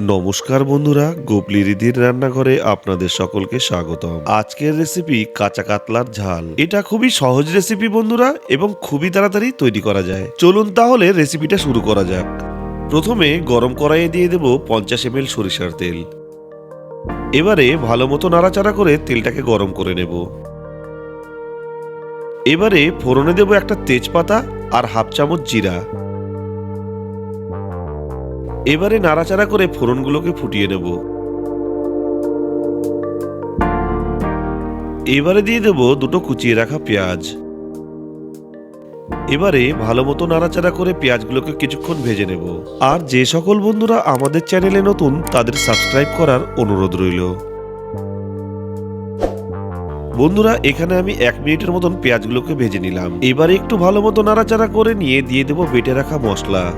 নমস্কার বন্ধুরা, গোপলি রিদির রান্নাঘরে আপনাদের সকলকে স্বাগতম। আজকের রেসিপি কাঁচা কাতলার ঝাল। এটা খুবই সহজ রেসিপি বন্ধুরা এবং খুবই তাড়াতাড়ি তৈরি করা যায়। চলুন তাহলে রেসিপিটা শুরু করা যাক। প্রথমে গরম কড়াইয়ে দিয়ে দেব পঞ্চাশ এম সরিষার তেল। এবারে ভালো মতো নাড়াচাড়া করে তেলটাকে গরম করে নেব। এবারে ফোড়নে দেব একটা তেজপাতা আর হাফ চামচ জিরা। এবারে নাড়াচাড়া করে ফোড়নগুলোকে ফুটিয়ে নেব। এবারে দিয়ে দেব দুটো কুচিয়ে রাখা পেঁয়াজ। এবারে ভালো মতো নাড়াচাড়া করে পেঁয়াজগুলোকে কিছুক্ষণ ভেজে নেব। আর যে সকল বন্ধুরা আমাদের চ্যানেলে নতুন, তাদের সাবস্ক্রাইব করার অনুরোধ রইল। বন্ধুরা, এখানে আমি এক মিনিটের মতন পেঁয়াজগুলোকে ভেজে নিলাম। এবারে একটু ভালো মতো নাড়াচাড়া করে নিয়ে দিয়ে দেবো বেটে রাখা মশলা।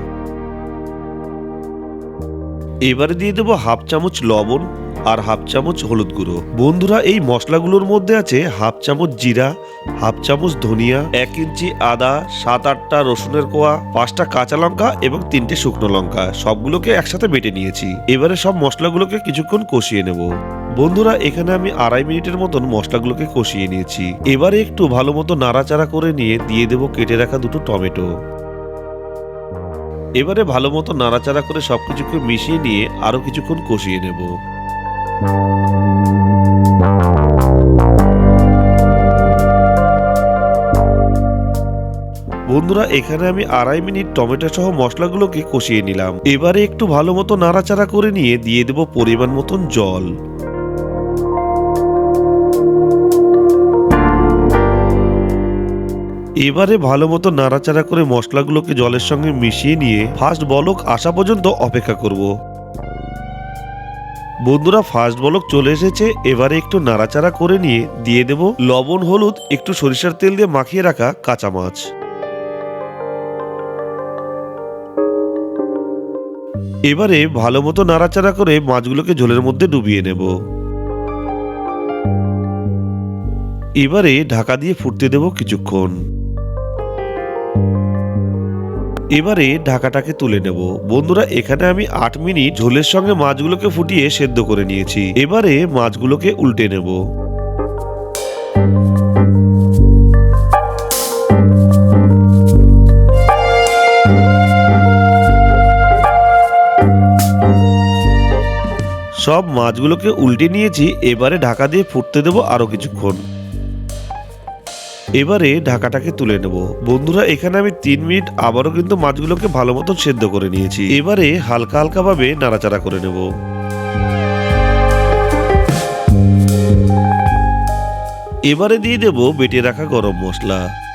এবারে দিয়ে দেবো হাফ চামচ লবণ আর হাফ চামচ হলুদ গুঁড়ো। বন্ধুরা, এই মশলাগুলোর মধ্যে আছে হাফ চামচ জিরা, হাফ চামচ ধনিয়া, এক ইঞ্চি আদা, সাত আটটা রসুনের কোয়া, পাঁচটা কাঁচা লঙ্কা এবং তিনটে শুকনো লঙ্কা। সবগুলোকে একসাথে বেটে নিয়েছি। এবারে সব মশলাগুলোকে কিছুক্ষণ কষিয়ে নেব। বন্ধুরা, এখানে আমি আড়াই মিনিটের মতন মশলাগুলোকে কষিয়ে নিয়েছি। এবারে একটু ভালো মতো নাড়াচাড়া করে নিয়ে দিয়ে দেবো কেটে রাখা দুটো টমেটো। এবারে ভালো মতো নাড়াচাড়া করে সবকিছুকে মিশিয়ে নিয়ে আরও কিছুক্ষণ কষিয়ে নেব। বন্ধুরা, এখানে আমি আড়াই মিনিট টমেটো সহ মশলাগুলোকে কষিয়ে নিলাম। এবারে একটু ভালো মতো নাড়াচাড়া করে নিয়ে দিয়ে দেব পরিমাণ মতন জল। এবারে ভালো মতো নাড়াচাড়া করে মশলাগুলোকে জলের সঙ্গে মিশিয়ে নিয়ে ফার্স্ট বলক আসা পর্যন্ত অপেক্ষা করব। বন্ধুরা ফার্স্ট বলক চলে এসেছে। এবারে একটু নাড়াচাড়া করে নিয়ে দিয়ে দেব লবণ, হলুদ, একটু সরিষার তেল দিয়ে মাখিয়ে রাখা কাঁচা মাছ। এবারে ভালো মতো নাড়াচাড়া করে মাছগুলোকে ঝোলের মধ্যে ডুবিয়ে নেব। এবারে ঢাকা দিয়ে ফুটতে দেব কিছুক্ষণ। এবারে ঢাকাটাকে তুলে নেব। বন্ধুরা, এখানে আমি আট মিনিট ঝোলের সঙ্গে মাছগুলোকে ফুটিয়ে সেদ্ধ করে নিয়েছি। এবারে মাছগুলোকে উল্টে নেব। সব মাছগুলোকে উল্টে নিয়েছি। এবারে ঢাকা দিয়ে ফুটতে দেবো আরও কিছুক্ষণ। এবারে ঢাকাটাকে তুলে নেব। বন্ধুরা, এখানে আমি তিন মিনিট আবারও কিন্তু মাছগুলোকে ভালো মতো সেদ্ধ করে নিয়েছি। এবারে হালকা হালকা ভাবে নাড়াচাড়া করে নেব। এবারে দিয়ে দেব বেটে রাখা গরম মশলা।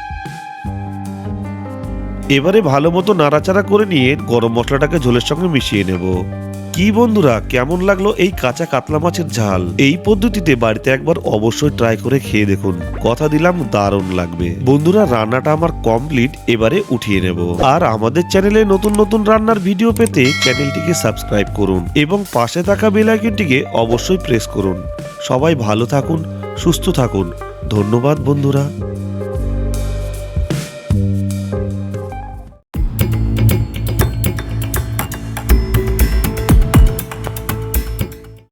এবারে ভালো মতো নাড়াচাড়া করে নিয়ে গরম মশলাটাকে ঝোলের সঙ্গে মিশিয়ে নেব। কি বন্ধুরা, কেমন লাগল এই কাঁচা কাতলা মাছের ঝাল? এই পদ্ধতিতে বাড়িতে একবার অবশ্যই ট্রাই করে খেয়ে দেখুন। কথা দিলাম, দারুণ লাগবে। বন্ধুরা, রান্নাটা আমার কমপ্লিট এবারে উঠিয়ে নেব। আর আমাদের চ্যানেলে নতুন নতুন রান্নার ভিডিও পেতে চ্যানেলটিকে সাবস্ক্রাইব করুন এবং পাশে থাকা বেল আইকনটিকে অবশ্যই প্রেস করুন। সবাই ভালো থাকুন, সুস্থ থাকুন। ধন্যবাদ বন্ধুরা।